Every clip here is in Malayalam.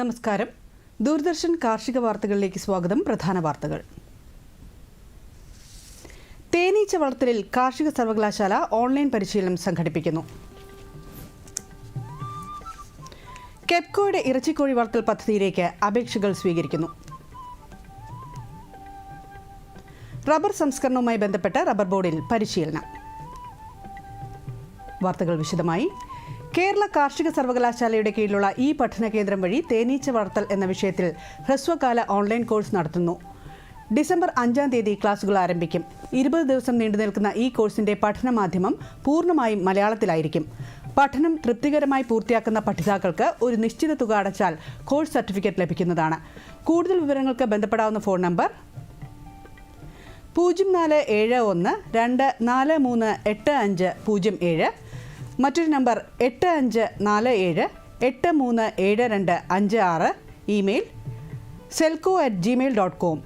നമസ്കാരം. ദൂരദർശൻ കാർഷിക വാർത്തകളിലേക്ക് സ്വാഗതം. പ്രധാന വാർത്തകൾ. തേനീച്ച വളർത്തലിൽ കാർഷിക സർവകലാശാല ഓൺലൈൻ പരിശീലനം സംഘടിപ്പിക്കുന്നു. കെപ്കോയുടെ ഇറച്ചിക്കോഴി വളർത്തൽ പദ്ധതിയിലേക്ക് അപേക്ഷകൾ സ്വീകരിക്കുന്നു. റബ്ബർ സംസ്കരണവുമായി ബന്ധപ്പെട്ട റബ്ബർ ബോർഡിൽ പരിശീലനം. വാർത്തകൾ വിശദമായി. കേരള കാർഷിക സർവകലാശാലയുടെ കീഴിലുള്ള ഈ പഠന കേന്ദ്രം വഴി തേനീച്ച വളർത്തൽ എന്ന വിഷയത്തിൽ ഹ്രസ്വകാല ഓൺലൈൻ കോഴ്സ് നടത്തുന്നു. ഡിസംബർ അഞ്ചാം തീയതി ക്ലാസുകൾ ആരംഭിക്കും. ഇരുപത് ദിവസം നീണ്ടു നിൽക്കുന്ന ഈ കോഴ്സിന്റെ പഠന മാധ്യമം പൂർണമായും മലയാളത്തിലായിരിക്കും. പഠനം തൃപ്തികരമായി പൂർത്തിയാക്കുന്ന പഠിതാക്കൾക്ക് ഒരു നിശ്ചിത തുക അടച്ചാൽ കോഴ്സ് സർട്ടിഫിക്കറ്റ് ലഭിക്കുന്നതാണ്. കൂടുതൽ വിവരങ്ങൾക്ക് ബന്ധപ്പെടാവുന്ന ഫോൺ നമ്പർ പൂജ്യം നാല് ഏഴ് ഒന്ന് രണ്ട് നാല് മൂന്ന് എട്ട് അഞ്ച് പൂജ്യം ഏഴ് മറ്റൊരു നമ്പർ എട്ട് അഞ്ച് നാല് ഏഴ് എട്ട് മൂന്ന് ഏഴ് രണ്ട് അഞ്ച് ആറ് email selco at Gmail dot com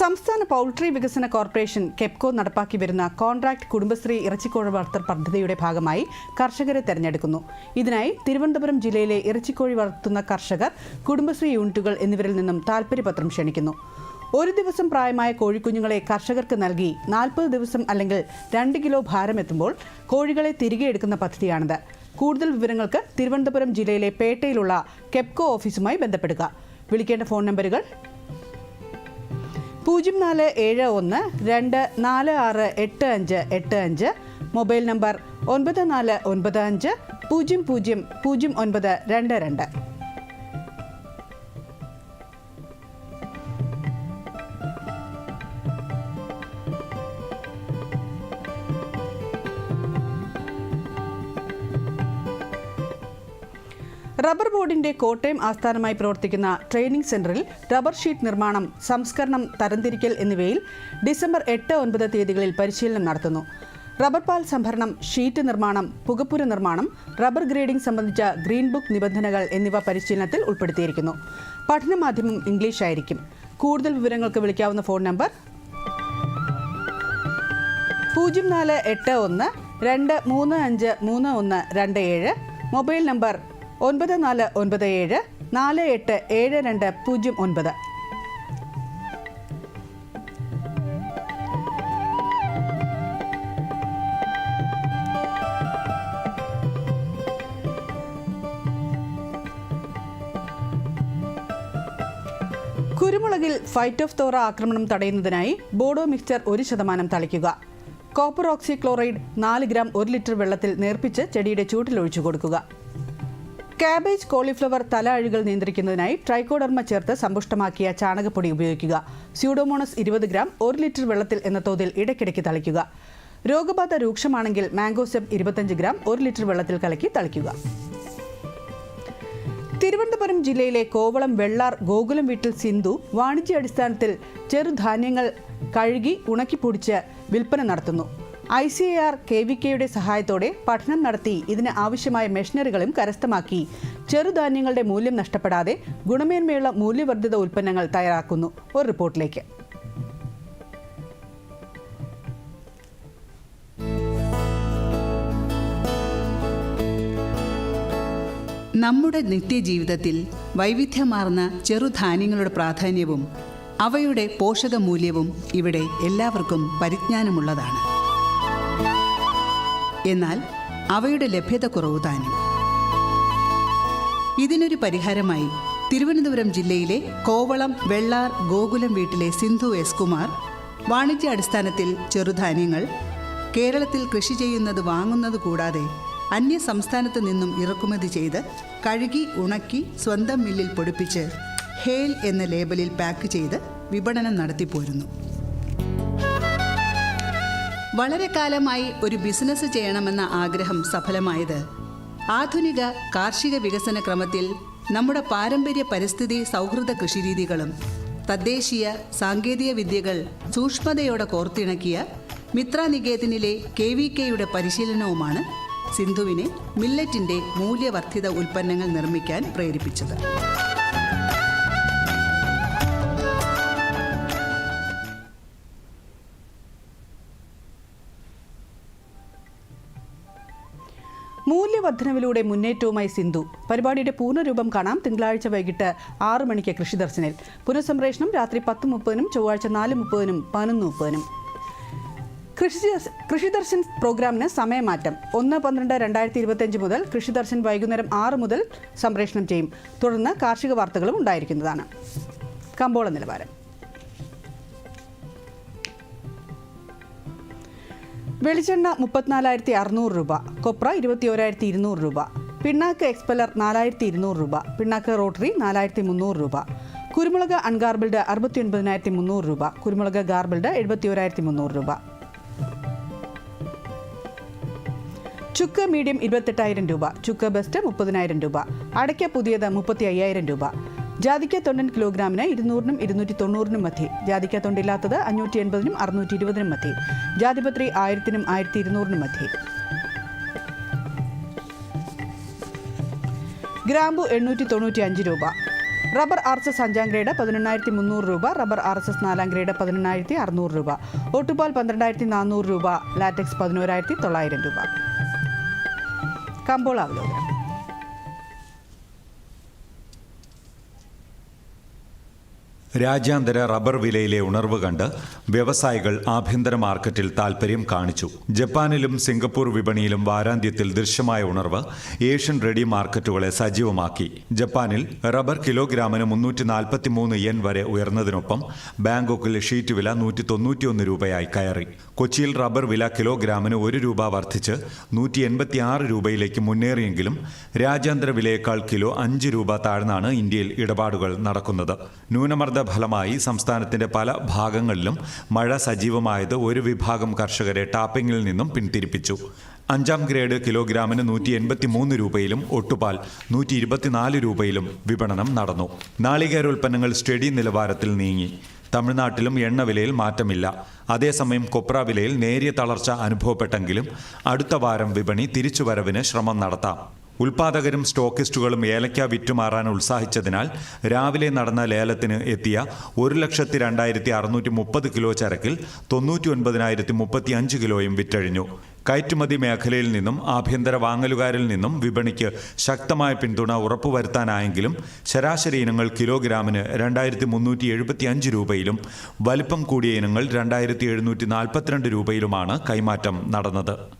സംസ്ഥാന പൗൾട്രി വികസന കോർപ്പറേഷൻ കെപ്കോ നടപ്പാക്കി വരുന്ന കോൺട്രാക്ട് കുടുംബശ്രീ ഇറച്ചിക്കോഴി വളർത്തൽ പദ്ധതിയുടെ ഭാഗമായി കർഷകരെ തെരഞ്ഞെടുക്കുന്നു. ഇതിനായി തിരുവനന്തപുരം ജില്ലയിലെ ഇറച്ചിക്കോഴി വളർത്തുന്ന കർഷകർ കുടുംബശ്രീ യൂണിറ്റുകൾ എന്നിവരിൽ നിന്നും താൽപ്പര്യപത്രം ക്ഷണിക്കുന്നു. ഒരു ദിവസം പ്രായമായ കോഴിക്കുഞ്ഞുങ്ങളെ കർഷകർക്ക് നൽകി നാൽപ്പത് ദിവസം അല്ലെങ്കിൽ രണ്ട് കിലോ ഭാരം എത്തുമ്പോൾ കോഴികളെ തിരികെ എടുക്കുന്ന പദ്ധതിയാണിത്. കൂടുതൽ വിവരങ്ങൾക്ക് തിരുവനന്തപുരം ജില്ലയിലെ പേട്ടയിലുള്ള കെപ്കോ ഓഫീസുമായി ബന്ധപ്പെടുക. വിളിക്കേണ്ട ഫോൺ നമ്പറുകൾ പൂജ്യം നാല് ഏഴ് ഒന്ന് രണ്ട് നാല് ആറ് എട്ട് അഞ്ച് എട്ട് അഞ്ച്. മൊബൈൽ നമ്പർ ഒൻപത് നാല് ഒൻപത് അഞ്ച് പൂജ്യം പൂജ്യം പൂജ്യം ഒൻപത് രണ്ട് രണ്ട്. റബ്ബർ ബോർഡിന്റെ കോട്ടയം ആസ്ഥാനമായി പ്രവർത്തിക്കുന്ന ട്രെയിനിംഗ് സെന്ററിൽ റബ്ബർ ഷീറ്റ് നിർമ്മാണം സംസ്കരണം തരംതിരിക്കൽ എന്നിവയിൽ ഡിസംബർ എട്ട് ഒൻപത് തീയതികളിൽ പരിശീലനം നടത്തുന്നു. റബ്ബർ പാൽ സംഭരണം ഷീറ്റ് നിർമ്മാണം പുകപ്പുര നിർമ്മാണം റബ്ബർ ഗ്രേഡിംഗ് സംബന്ധിച്ച ഗ്രീൻ ബുക്ക് നിബന്ധനകൾ എന്നിവ പരിശീലനത്തിൽ ഉൾപ്പെടുത്തിയിരിക്കുന്നു. പഠന മാധ്യമം ഇംഗ്ലീഷ് ആയിരിക്കും കൂടുതൽ വിവരങ്ങൾക്ക് വിളിക്കാവുന്ന ഫോൺ നമ്പർ പൂജ്യം നാല് എട്ട് ഒന്ന് രണ്ട് മൂന്ന് അഞ്ച് മൂന്ന് ഒന്ന് രണ്ട് ഏഴ്. മൊബൈൽ നമ്പർ ഒൻപത് നാല് ഒൻപത് ഏഴ് നാല് എട്ട് ഏഴ് രണ്ട് പൂജ്യം ഒൻപത്. കുരുമുളകിൽ ഫൈറ്റ് ഓഫ് തോറ ആക്രമണം തടയുന്നതിനായി ബോഡോ മിക്സ്ചർ ഒരു ശതമാനം തളിക്കുക. കോപ്പർ ഓക്സി ക്ലോറൈഡ് നാല് ഗ്രാം ഒരു ലിറ്റർ വെള്ളത്തിൽ നേർപ്പിച്ച് ചെടിയുടെ ചൂട്ടിലൊഴിച്ചു കൊടുക്കുക. കാബേജ് കോളിഫ്ലവർ തല അഴുകൾ നിയന്ത്രിക്കുന്നതിനായി ട്രൈക്കോഡർമ ചേർത്ത് സമ്പുഷ്ടമാക്കിയ ചാണകപ്പൊടി ഉപയോഗിക്കുക. സ്യൂഡോമോണസ് ഇരുപത് ഗ്രാം ഒരു ലിറ്റർ വെള്ളത്തിൽ എന്ന തോതിൽ ഇടയ്ക്കിടയ്ക്ക് തളിക്കുക. രോഗബാധ രൂക്ഷമാണെങ്കിൽ മാംഗോസെബ് ഇരുപത്തഞ്ച് ഗ്രാം ഒരു ലിറ്റർ വെള്ളത്തിൽ കലക്കി തളിക്കുക. തിരുവനന്തപുരം ജില്ലയിലെ കോവളം വെള്ളാർ ഗോകുലം വീട്ടിൽ സിന്ധു വാണിജ്യാടിസ്ഥാനത്തിൽ ചെറുധാന്യങ്ങൾ കഴുകി ഉണക്കിപ്പൊടിച്ച് വിൽപ്പന നടത്തുന്നു. I C A R K V കെയുടെ സഹായത്തോടെ പഠനം നടത്തി ഇതിന് ആവശ്യമായ മെഷീനറികളും കരസ്ഥമാക്കി. ചെറുധാന്യങ്ങളുടെ മൂല്യം നഷ്ടപ്പെടാതെ ഗുണമേന്മയുള്ള മൂല്യവർദ്ധിത ഉൽപ്പന്നങ്ങൾ തയ്യാറാക്കുന്നു. ഒരു റിപ്പോർട്ടിലേക്ക്. നമ്മുടെ നിത്യജീവിതത്തിൽ വൈവിധ്യമാർന്ന ചെറുധാന്യങ്ങളുടെ പ്രാധാന്യവും അവയുടെ പോഷക മൂല്യവും ഇവിടെ എല്ലാവർക്കും പരിജ്ഞാനമുള്ളതാണ്. എന്നാൽ അവയുടെ ലഭ്യത കുറവ് താനും. ഇതിനൊരു പരിഹാരമായി തിരുവനന്തപുരം ജില്ലയിലെ കോവളം വെള്ളാർ ഗോകുലം വീട്ടിലെ സിന്ധു എസ് കുമാർ വാണിജ്യ അടിസ്ഥാനത്തിൽ ചെറുധാന്യങ്ങൾ കേരളത്തിൽ കൃഷി ചെയ്യുന്നത് വാങ്ങുന്നത് കൂടാതെ അന്യ സംസ്ഥാനത്ത് നിന്നും ഇറക്കുമതി ചെയ്ത് കഴുകി ഉണക്കി സ്വന്തം മില്ലിൽ പൊടിപ്പിച്ച് ഹേൽ എന്ന ലേബലിൽ പാക്ക് ചെയ്ത് വിപണനം നടത്തിപ്പോരുന്നു. വളരെ കാലമായി ഒരു ബിസിനസ് ചെയ്യണമെന്ന ആഗ്രഹം സഫലമായത്. ആധുനിക കാർഷിക വികസന ക്രമത്തിൽ നമ്മുടെ പാരമ്പര്യ പരിസ്ഥിതി സൗഹൃദ കൃഷിരീതികളും തദ്ദേശീയ സാങ്കേതിക വിദ്യകൾ സൂക്ഷ്മതയോടെ കോർത്തിണക്കിയ മിത്ര നികേതനിലെ കെ വി കെയുടെ പരിശീലനവുമാണ് സിന്ധുവിനെ മില്ലറ്റിന്റെ മൂല്യവർദ്ധിത ഉൽപ്പന്നങ്ങൾ നിർമ്മിക്കാൻ പ്രേരിപ്പിച്ചത്. മൂല്യവർദ്ധനവിലൂടെ മുന്നേറ്റവുമായി സിന്ധു. പരിപാടിയുടെ പൂർണരൂപം കാണാം തിങ്കളാഴ്ച വൈകിട്ട് ആറു മണിക്ക് കൃഷിദർശനിൽ. പുനഃസംപ്രേഷണം രാത്രി പത്ത് മുപ്പതിനും ചൊവ്വാഴ്ച നാല് മുപ്പതിനും പതിനൊന്ന് മുപ്പതിനും. കൃഷി കൃഷിദർശൻ പ്രോഗ്രാമിന് സമയമാറ്റം. ഒന്ന് പന്ത്രണ്ട് രണ്ടായിരത്തി ഇരുപത്തിയഞ്ച് മുതൽ കൃഷിദർശൻ വൈകുന്നേരം ആറ് മുതൽ സംപ്രേഷണം ചെയ്യും. തുടർന്ന് കാർഷിക വാർത്തകളും ഉണ്ടായിരിക്കുന്നതാണ്. കമ്പോള നിലവാരം. വെളിച്ചെണ്ണ മുപ്പത്തിനാലായിരത്തി അറുന്നൂറ് രൂപ കൊപ്ര ഇരുപത്തി ഓരായിരത്തി ഇരുന്നൂറ് രൂപ പിണ്ണാക്ക് എക്സ്പെലർ നാലായിരത്തി ഇരുന്നൂറ് രൂപ പിണ്ണാക്ക് റോട്ടറി നാലായിരത്തി മുന്നൂറ് രൂപ കുരുമുളക് അൺഗാർബിൾഡ് അറുപത്തി ഒൻപതിനായിരത്തി മുന്നൂറ് രൂപ കുരുമുളക് ഗാർബിൾഡ് എഴുപത്തി ഒരായിരത്തി മുന്നൂറ് രൂപ. ചുക്ക് മീഡിയം ഇരുപത്തെട്ടായിരം രൂപ ചുക്ക് ബെസ്റ്റ് മുപ്പതിനായിരം രൂപ അടയ്ക്ക പുതിയത് മുപ്പത്തി അയ്യായിരം രൂപ ജാതിക്ക തൊണ്ടൻ കിലോഗ്രാമിന് ഇരുന്നൂറിനും ഇരുന്നൂറ്റി തൊണ്ണൂറിനും മധ്യേ. ജാതിക്ക തൊണ്ടില്ലാത്തത് അഞ്ഞൂറ്റി എൺപതിനും അറുന്നൂറ്റി ഇരുപതിനും മധ്യേ. ജാതിപത്രി ആയിരത്തിനും ആയിരത്തി ഇരുന്നൂറിനും മധ്യേ. ഗ്രാമ്പു എണ്ണൂറ്റി തൊണ്ണൂറ്റി അഞ്ച് രൂപ. റബ്ബർ ആർ എസ് എസ് അഞ്ചാം ഗ്രേഡ് പതിനെണ്ണായിരത്തി മുന്നൂറ് രൂപ. റബ്ബർ ആർ എസ് എസ് നാലാം ഗ്രേഡ് പതിനെണ്ണായിരത്തി അറുന്നൂറ് രൂപ. ഒട്ടുപാൽ പന്ത്രണ്ടായിരത്തി നാനൂറ് രൂപ. ലാറ്റക്സ് പതിനോരായിരത്തി തൊള്ളായിരം രൂപ. കമ്പോള അവലോകനം. രാജ്യാന്തര റബ്ബർ വിലയിലെ ഉണർവ് കണ്ട് വ്യവസായികൾ ആഭ്യന്തര മാർക്കറ്റിൽ താൽപര്യം കാണിച്ചു. ജപ്പാനിലും സിംഗപ്പൂർ വിപണിയിലും വാരാന്ത്യത്തിൽ ദൃശ്യമായ ഉണർവ് ഏഷ്യൻ റെഡി മാർക്കറ്റുകളെ സജീവമാക്കി. ജപ്പാനിൽ റബ്ബർ കിലോഗ്രാമിന് മുന്നൂറ്റി നാൽപ്പത്തിമൂന്ന് യെൻ വരെ ഉയർന്നതിനൊപ്പം ബാങ്കോക്കിൽ ഷീറ്റ് വില നൂറ്റി തൊണ്ണൂറ്റിയൊന്ന് രൂപയായി കയറി. കൊച്ചിയിൽ റബ്ബർ വില കിലോഗ്രാമിന് ഒരു രൂപ വർദ്ധിച്ച് നൂറ്റി എൺപത്തിയാറ് രൂപയിലേക്ക് മുന്നേറിയെങ്കിലും രാജ്യാന്തര വിലയേക്കാൾ കിലോ അഞ്ച് രൂപ താഴ്ന്നാണ് ഇന്ത്യയിൽ ഇടപാടുകൾ നടക്കുന്നത്. ന്യൂനമർദ്ദ ഫലമായി സംസ്ഥാനത്തിന്റെ പല ഭാഗങ്ങളിലും മഴ സജീവമായത് ഒരു വിഭാഗം കർഷകരെ ടാപ്പിംഗിൽ നിന്നും പിന്തിരിപ്പിച്ചു അഞ്ചാം ഗ്രേഡ് കിലോഗ്രാമിന് നൂറ്റി എൺപത്തി മൂന്ന് രൂപയിലും ഒട്ടുപാൽ നൂറ്റി ഇരുപത്തിനാല് രൂപയിലും വിപണനം നടന്നു. നാളികേരോൽപ്പന്നങ്ങൾ സ്റ്റഡി നിലവാരത്തിൽ നീങ്ങി. തമിഴ്നാട്ടിലും എണ്ണ വിലയിൽ മാറ്റമില്ല. അതേസമയം കൊപ്ര വിലയിൽ നേരിയ തളർച്ച അനുഭവപ്പെട്ടെങ്കിലും അടുത്ത വാരം വിപണി തിരിച്ചുവരവിന് ശ്രമം നടത്താം. ഉൽപാദകരും സ്റ്റോക്കിസ്റ്റുകളും ഏലക്ക വിറ്റുമാറാൻ ഉത്സാഹിച്ചതിനാൽ രാവിലെ നടന്ന ലേലത്തിന് എത്തിയ ഒരു ലക്ഷത്തി രണ്ടായിരത്തി അറുന്നൂറ്റി മുപ്പത് കിലോ ചരക്കിൽ തൊണ്ണൂറ്റി ഒൻപതിനായിരത്തി മുപ്പത്തി അഞ്ച് കിലോയും വിറ്റഴിഞ്ഞു. കയറ്റുമതി മേഖലയിൽ നിന്നും ആഭ്യന്തര വാങ്ങലുകാരിൽ നിന്നും വിപണിക്ക് ശക്തമായ പിന്തുണ ഉറപ്പുവരുത്താനായെങ്കിലും ശരാശരി ഇനങ്ങൾ കിലോഗ്രാമിന് രണ്ടായിരത്തി മുന്നൂറ്റി എഴുപത്തി അഞ്ച് രൂപയിലും വലിപ്പം കൂടിയ ഇനങ്ങൾ രണ്ടായിരത്തി എഴുന്നൂറ്റി നാൽപ്പത്തിരണ്ട് രൂപയിലുമാണ് കൈമാറ്റം നടന്നത്.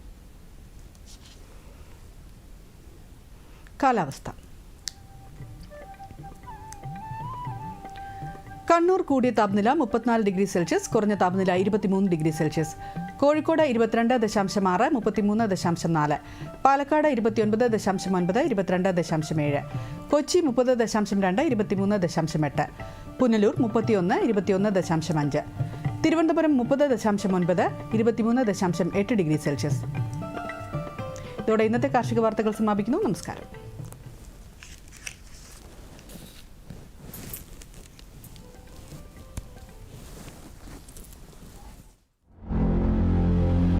കാലാവസ്ഥ. കണ്ണൂർ കൂടിയ താപനില മുപ്പത്തിനാല് ഡിഗ്രി സെൽഷ്യസ് കുറഞ്ഞ താപനില ഇരുപത്തിമൂന്ന് ഡിഗ്രി സെൽഷ്യസ്. കോഴിക്കോട് ഇരുപത്തിരണ്ട് ദശാംശം ആറ് മുപ്പത്തിമൂന്ന് ദശാംശം നാല്. പാലക്കാട് ഇരുപത്തിയൊൻപത് ദശാംശം ഒൻപത് ഇരുപത്തിരണ്ട് ദശാംശം ഏഴ്. കൊച്ചി മുപ്പത് ദശാംശം രണ്ട് ഇരുപത്തിമൂന്ന് ദശാംശം എട്ട്. പുനലൂർ മുപ്പത്തിയൊന്ന് ഇരുപത്തിയൊന്ന് ദശാംശം അഞ്ച്. തിരുവനന്തപുരം മുപ്പത് ദശാംശം ഒൻപത് ഇരുപത്തിമൂന്ന് ദശാംശം എട്ട് ഡിഗ്രി സെൽഷ്യസ്. ഇതോടെ ഇന്നത്തെ കാർഷിക വാർത്തകൾ സമാപിക്കുന്നു. നമസ്കാരം.